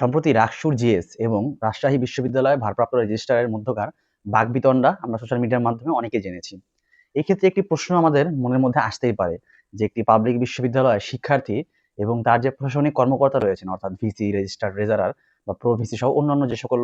সম্প্রতি রাকসুর জিএস এবং রাজশাহী বিশ্ববিদ্যালয়ের ভারপ্রাপ্ত রেজিস্ট্রারের মধ্যকার বাগবিতণ্ডা আমরা সোশ্যাল মিডিয়ার মাধ্যমে অনেকে জেনেছি। এক্ষেত্রে একটি প্রশ্ন আমাদের মনের মধ্যে আসতেই পারে যে একটি পাবলিক বিশ্ববিদ্যালয়ের শিক্ষার্থী এবং তার যে প্রশাসনিক কর্মকর্তা রয়েছেন, অর্থাৎ ভিসি রেজিস্ট্রার রেজারার বা প্রো ভিসি সহ অন্যান্য যে সকল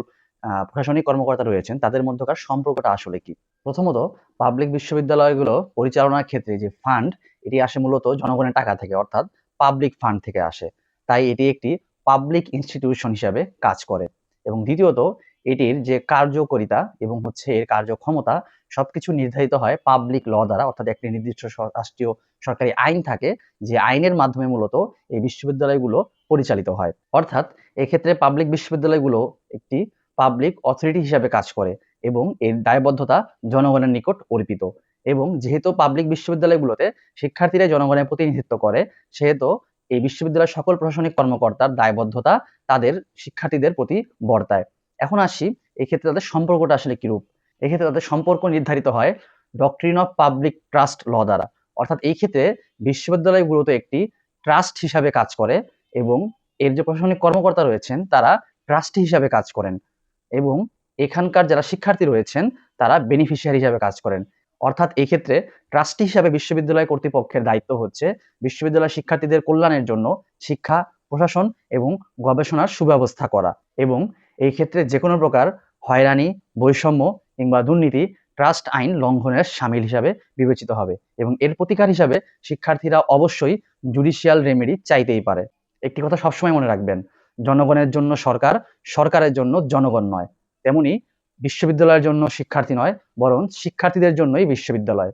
প্রশাসনিক কর্মকর্তা রয়েছেন, তাদের মধ্যকার সম্পর্কটা আসলে কি? প্রথমত পাবলিক বিশ্ববিদ্যালয়গুলো পরিচালনার ক্ষেত্রে যে ফান্ড এটি আসে মূলত জনগণের টাকা থেকে, অর্থাৎ পাবলিক ফান্ড থেকে আসে। তাই এটি একটি পাবলিক ইনস্টিটিউশন হিসাবে কাজ করে। এবং দ্বিতীয়ত, এটির যে কার্যকরিতা এবং হচ্ছে এর কার্যক্ষমতা সবকিছু নির্ধারিত হয় পাবলিক ল দ্বারা, অর্থাৎ একটি নির্দিষ্ট রাষ্ট্রীয় সরকারি আইন থাকে, যে আইনের মাধ্যমে মূলত এই বিশ্ববিদ্যালয়গুলো পরিচালিত হয়। অর্থাৎ, এক্ষেত্রে পাবলিক বিশ্ববিদ্যালয়গুলো একটি পাবলিক অথরিটি হিসাবে কাজ করে এবং এর দায়বদ্ধতা জনগণের নিকট অর্পিত। এবং যেহেতু পাবলিক বিশ্ববিদ্যালয়গুলোতে শিক্ষার্থীরা জনগণের প্রতিনিধিত্ব করে, সেহেতু এই বিশ্ববিদ্যালয়ের সকল প্রশাসনিক কর্মকর্তার দায়বদ্ধতা তাদের শিক্ষার্থীদের প্রতি বর্তায়। এখন আসি, এক্ষেত্রে তাদের সম্পর্কটা আসলে কিরূপ? এক্ষেত্রে তাদের সম্পর্ক নির্ধারিত হয় doctrine of public trust law দ্বারা। অর্থাৎ এই ক্ষেত্রে বিশ্ববিদ্যালয়গুলোতে একটি ট্রাস্ট হিসাবে কাজ করে এবং এর যে প্রশাসনিক কর্মকর্তা রয়েছেন, তারা ট্রাস্টি হিসাবে কাজ করেন এবং এখানকার যারা শিক্ষার্থী রয়েছেন, তারা বেনিফিশিয়ারি হিসাবে কাজ করেন। অর্থাৎ এই ক্ষেত্রে ট্রাস্টি হিসাবে বিশ্ববিদ্যালয় কর্তৃপক্ষের দায়িত্ব হচ্ছে বিশ্ববিদ্যালয় শিক্ষার্থীদের কল্যাণের জন্য শিক্ষা, প্রশাসন এবং গবেষণার সুব্যবস্থা করা এবং এই ক্ষেত্রে যে কোনো প্রকার হয়রানি, বৈষম্য কিংবা দুর্নীতি ট্রাস্ট আইন লঙ্ঘনের সামিল হিসাবে বিবেচিত হবে এবং এর প্রতিকার হিসাবে শিক্ষার্থীরা অবশ্যই জুডিশিয়াল রেমেডি চাইতেই পারে। একটি কথা সবসময় মনে রাখবেন, জনগণের জন্য সরকার সরকারের জন্য জনগণ নয়। তেমনি বিশ্ববিদ্যালয়ের জন্য শিক্ষার্থী নয় বরং শিক্ষার্থীদের জন্যই বিশ্ববিদ্যালয়।